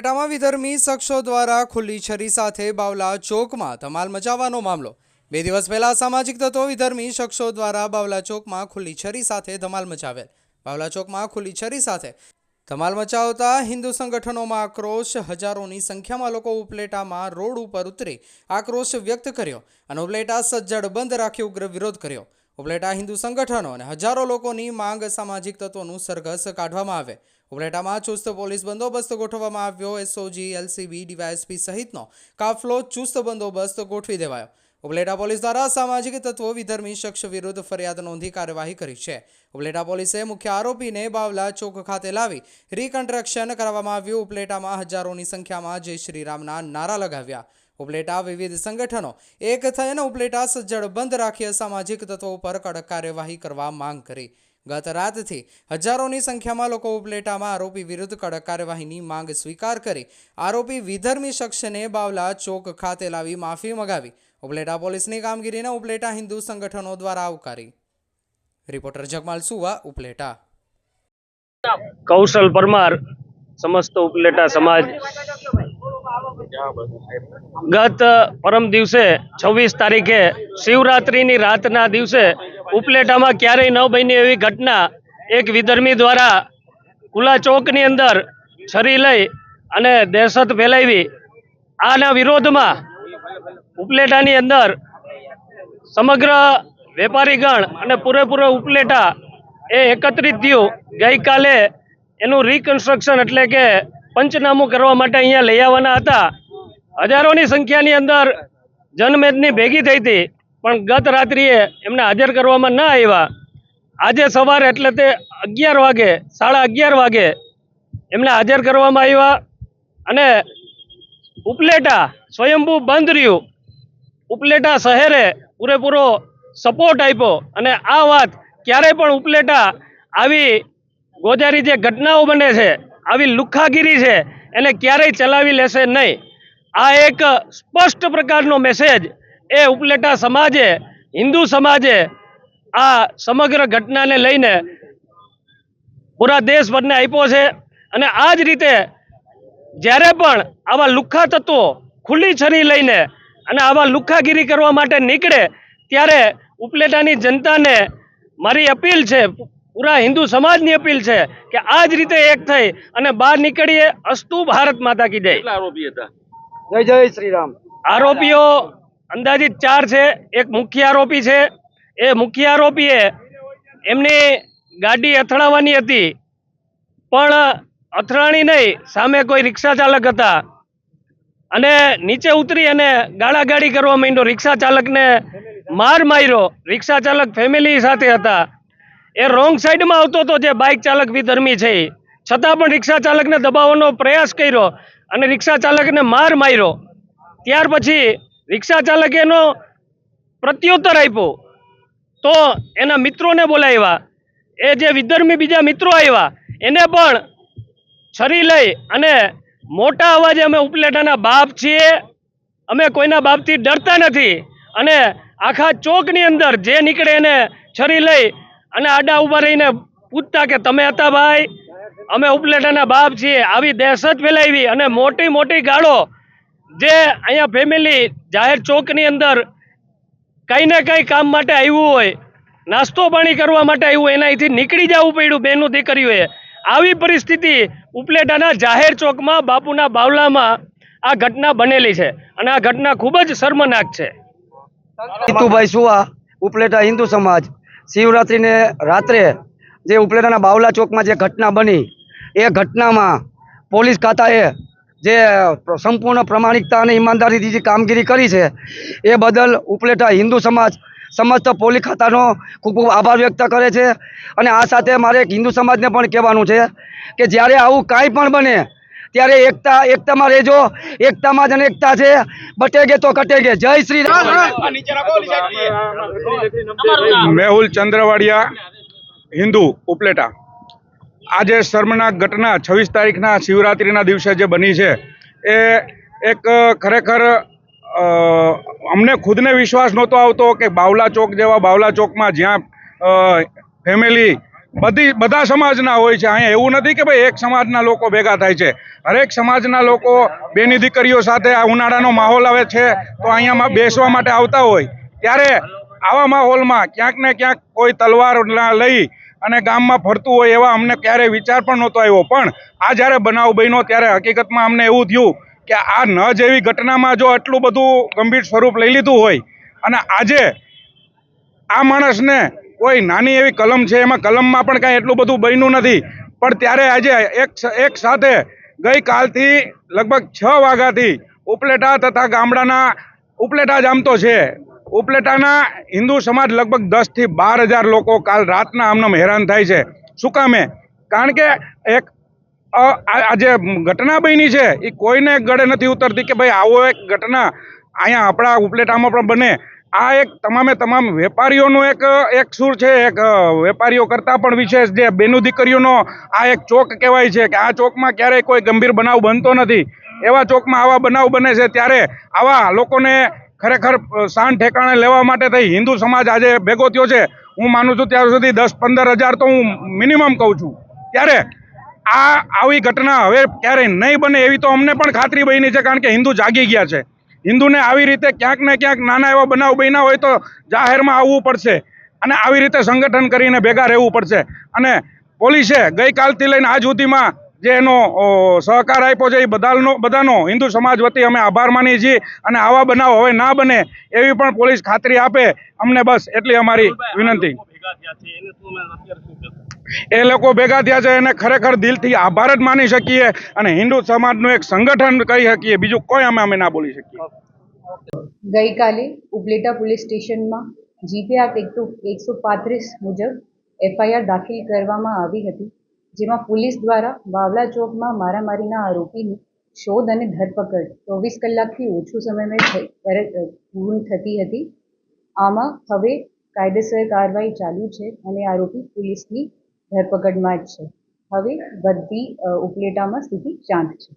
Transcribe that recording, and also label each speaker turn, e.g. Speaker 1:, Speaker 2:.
Speaker 1: ઉપલેટામાં વિધર્મી શખ્સો દ્વારા ખુલ્લી છરી સાથે બાવલા ચોકમાં ધમાલ મચાવવાનો મામલો. બે દિવસ પહેલા સામાજિક તત્વો વિધર્મી શખ્સો દ્વારા બાવલા ચોકમાં ખુલ્લી છરી સાથે ધમાલ મચાવેલ. બાવલા ચોકમાં ખુલ્લી છરી સાથે ધમાલ મચાવતા હિન્દુ સંગઠનોમાં આક્રોશ હજારોની સંખ્યામાં લોકો ઉપલેટામાં રોડ ઉપર ઉતરી આક્રોશ વ્યક્ત કર્યો અને ઉપલેટા સજ્જડ બંધ રાખી ઉગ્ર વિરોધ કર્યો. ઉપલેટા હિન્દુ સંગઠનો અને હજારો લોકોની માંગ સામાજિક તત્વોનું સરઘસ કાઢવામાં આવે. ઉપલેટામાં ચુસ્ત પોલીસ બંદોબસ્ત ગોઠવવામાં આવ્યો. એસઓજી, એલસીબી, ડીવાયએસપી સહિતનો કાફલો ચુસ્ત બંદોબસ્ત ગોઠવી દેવાયો. ઉપલેટા પોલીસ દ્વારા સામાજિક તત્વો વિધર્મી શખ્સ વિરુદ્ધ ફરિયાદ નોંધી કાર્યવાહી કરી છે. ઉપલેટા પોલીસે મુખ્ય આરોપીને બાવલા ચોક ખાતે લાવી રીકન્સ્ટ્રક્શન કરવામાં આવ્યું. ઉપલેટામાં હજારોની સંખ્યામાં જય શ્રી રામના નારા લગાવ્યા. ઉપલેટા વિવિધ સંગઠનો એક થઈને ઉપલેટા સજ્જડ બંધ રાખી સામાજિક તત્વો ઉપર કડક કાર્યવાહી કરવા માંગ કરી. ગત રાતથી હજારોની સંખ્યામાં લોકો ઉપલેટામાં આરોપી વિરુદ્ધ કડક કાર્યવાહીની માંગ સ્વીકાર કરી. આરોપી વિધર્મી શખ્સને બાવલા ચોક ખાતે લાવી માફી મગાવી. ઉપલેટા પોલીસની કામગીરીને ઉપલેટા હિન્દુ સંગઠનો દ્વારા આવકારી. રિપોર્ટર જગમાલ સુવા, ઉપલેટા.
Speaker 2: કૌશલ પરમાર સમસ્ત ઉપલેટા સમાજ. ગત પરમ દિવસે છવ્વીસ તારીખે શિવરાત્રિની રાતના દિવસે ઉપલેટામાં ક્યારેય ન બની એવી ઘટના એક વિધર્મી દ્વારા કુલા ચોકની અંદર છરી લઈ અને દહેશત ફેલાવી. આના વિરોધમાં ઉપલેટાની અંદર સમગ્ર વેપારીગણ અને પૂરેપૂરો ઉપલેટા એ એકત્રિત થયું. ગઈકાલે એનું રિકન્સ્ટ્રક્શન એટલે કે પંચનામું કરવા માટે અહીંયા લઈ આવવાના હતા. હજારોની સંખ્યાની અંદર જનમેદની ભેગી થઈ હતી. પણ ગત રાત્રિએ એમને હાજર કરવામાં ન આવ્યા. આજે સવારે એટલે તે અગિયાર વાગે, સાડા અગિયાર વાગે એમને હાજર કરવામાં આવ્યા અને ઉપલેટા સ્વયંભૂ બંધ રહ્યું. ઉપલેટા શહેરે પૂરેપૂરો સપોર્ટ આપ્યો અને આ વાત ક્યારેય પણ ઉપલેટા આવી ગોજારી જે ઘટનાઓ બને છે, આવી લુખ્ખાગીરી છે, એને ક્યારેય ચલાવી લેશે નહીં. આ એક સ્પષ્ટ પ્રકારનો મેસેજ એ ઉપલેટા સમાજે હિન્દુ સમાજે આ સમગ્ર ઘટનાને લઈને પૂરા દેશભરને આપ્યો છે અને આ જ રીતે જ્યારે પણ આવા લુખ્ખા તત્વો ખુલ્લી છરી લઈને અને આવા લુખ્ખાગીરી કરવા માટે નીકળે ત્યારે ઉપલેટાની જનતાને મારી અપીલ છે પૂરા હિન્દુ સમાજની અપીલ છે કે આ જ રીતે એક થઈ અને બહાર નીકળીએ અસ્તુ ભારત માતા કી જય.
Speaker 3: આરોપી હતા?
Speaker 4: જય જય શ્રી રામ
Speaker 2: આરોપીઓ અંદાજિત ચાર છે, એક મુખ્ય આરોપી છે. એ મુખ્ય આરોપીએ એમની ગાડી અથડાવવાની હતી, પણ અથડાણી નહીં, સામે કોઈ રિક્ષા ચાલક હતા. અને નીચે ઉતરી અને ગાળાગાડી કરવા માંડ્યો. રિક્ષા ચાલકને માર માર્યો. રિક્ષા ચાલક ફેમિલી સાથે હતા. એ રોંગ સાઈડમાં આવતો હતો જે બાઇક ચાલક વિધર્મી છે. છતાં પણ રિક્ષા ચાલકને દબાવવાનો પ્રયાસ કર્યો અને રિક્ષા ચાલકને માર માર્યો. ત્યાર પછી રિક્ષા ચાલકે એનો પ્રત્યુત્તર આપ્યો. તો એના મિત્રોને બોલાવ્યા. એ જે વિધર્મી બીજા મિત્રો આવ્યા એને પણ છરી લઈ અને મોટા અવાજે અમે ઉપલેટાના બાપ છીએ. અમે કોઈના બાપથી ડરતા નથી. અને આખા ચોકની અંદર જે નીકળે એને છરી લઈ અને આડા ઊભા રહીને પૂછતા કે તમે હતા ભાઈ? અમે ઉપલેટાના બાપ છીએ. આવી દહેશત ફેલાવી અને મોટી મોટી ગાળો જે અહીંયા ફેમિલી જાહેર ચોકની અંદર કંઈ ને કંઈ કામ માટે આવ્યું હોય, નાસ્તો પાણી કરવા માટે આવ્યું હોય એનાથી નીકળી જવું પડ્યું બહેનું દીકરીઓએ. આવી પરિસ્થિતિ ઉપલેટાના જાહેર ચોકમાં, બાપુના બાવલામાં આ ઘટના બનેલી છે અને આ ઘટના ખૂબ જ શર્મનાક છે.
Speaker 4: જીતુભાઈ સુવા, ઉપલેટા હિન્દુ સમાજ. શિવરાત્રિને રાત્રે જે ઉપલેટાના બાવલા ચોકમાં જે ઘટના બની, એ ઘટનામાં પોલીસ ખાતાએ જે સંપૂર્ણ પ્રમાણિકતા અને ઈમાનદારીથી જે કામગીરી કરી છે એ બદલ ઉપલેટા હિન્દુ સમાજ સમસ્ત પોલીસ ખાતાનો ખૂબ ખૂબ આભાર વ્યક્ત કરે છે. અને આ સાથે મારે એક હિન્દુ સમાજને પણ કહેવાનું છે કે જ્યારે આવું કાંઈ પણ બને ત્યારે એકતા એકતામાં રહેજો. એકતામાં જ અનેકતા છે. બટેગે તો કટેગે. જય શ્રી રામ.
Speaker 3: મેહુલ ચંદ્રવાડિયા હિન્દુ ઉપલેટા. આજે શર્મનાક ઘટના છવ્વીસ તારીખના શિવરાત્રિના દિવસે જે બની છે, એ એક ખરેખર અમને ખુદને વિશ્વાસ નહોતો આવતો કે બાવલા ચોક જેવા બાવલા ચોકમાં જ્યાં ફેમિલી બધી, બધા સમાજના હોય છે. અહીંયા એવું નથી કે ભાઈ એક સમાજના લોકો ભેગા થાય છે. હરેક સમાજના લોકો બેની દીકરીઓ સાથે આ ઉનાળાનો માહોલ આવે છે, તો અહીંયામાં બેસવા માટે આવતા હોય. ત્યારે આવા માહોલમાં ક્યાંક ને ક્યાંક કોઈ તલવાર લઈ અને ગામમાં ફરતું હોય એવા અમને ક્યારેય વિચાર પણ નહોતો આવ્યો. પણ આ જ્યારે બનાવ બન્યો ત્યારે હકીકતમાં અમને એવું થયું કે આ ન જેવી ઘટનામાં જો આટલું બધું ગંભીર સ્વરૂપ લઈ લીધું હોય અને આજે આ માણસને કોઈ નાની એવી કલમ છે, એમાં કલમમાં પણ કાંઈ એટલું બધું બન્યું નથી. પણ ત્યારે આજે એક એક સાથે ગઈકાલથી લગભગ છ વાગ્યાથી ઉપલેટા તથા ગામડાના ઉપલેટા જ આમ તો છે. ઉપલેટાના હિન્દુ સમાજ લગભગ દસથી બાર હજાર લોકો કાલ રાતના આમનામ હેરાન થાય છે. શું કામે કારણ કે એક આ જે ઘટના બની છે, એ કોઈને ગળે નથી ઉતરતી કે ભાઈ આવો એક ઘટના અહીંયા આપણા ઉપલેટામાં પણ બને. આ એક તમામે તમામ વેપારીઓનું એક એક સુર છે, એક વેપારીઓ કરતાં પણ વિશેષ જે બેનું દીકરીઓનો આ એક ચોક કહેવાય છે કે આ ચોકમાં ક્યારેય કોઈ ગંભીર બનાવ બનતો નથી. એવા ચોકમાં આવા બનાવ બને છે ત્યારે આવા લોકોને ખરેખર શાન ઠેકાણે લેવા માટે થઈ હિન્દુ સમાજ આજે ભેગો થયો છે. હું માનું છું ત્યાર સુધી દસ પંદર હજાર તો હું મિનિમમ કહું છું. ત્યારે આ આવી ઘટના હવે ક્યારેય નહીં બને એવી તો અમને પણ ખાતરી બની છે કારણ કે હિન્દુ જાગી ગયા છે. હિન્દુને આવી રીતે ક્યાંક ને ક્યાંક નાના એવા બનાવ બન્યા હોય તો જાહેરમાં આવવું પડશે અને આવી રીતે સંગઠન કરીને ભેગા રહેવું પડશે. અને પોલીસે ગઈકાલથી લઈને આજ સુધીમાં જે એનો સહકાર આપ્યો છે એ બધાનો બધાનો હિન્દુ સમાજ વતી અમે આભાર માનીએ છીએ અને આવા બનાવ હવે ના બને એવી પણ પોલીસ ખાતરી આપે. અમને બસ એટલી અમારી વિનંતી. એ લોકો ભેગા થયા છે એને ખરેખર દિલથી આભાર જ માની શકીએ અને હિન્દુ સમાજનું એક સંગઠન કહી શકીએ બીજું કોઈ અમે અમે ના બોલી શકીએ.
Speaker 5: ગઈકાલે ઉપલેટા પોલીસ સ્ટેશનમાં જીપીઆર એકસો એકસો પાંત્રીસ મુજબ એફઆઈઆર દાખલ કરવામાં આવી હતી. જેમાં પોલીસ દ્વારા બાવલા ચોકમાં મારામારીના આરોપીની શોધ અને ધરપકડ. ચોવીસ કલાકથી ઓછું સમયમાં પૂર્ણ થતી હતી. આમાં હવે કાયદેસર કાર્યવાહી ચાલુ છે અને આરોપી પોલીસની ધરપકડમાં જ છે. હવે બધી ઉપલેટામાં સ્થિતિ શાંત છે.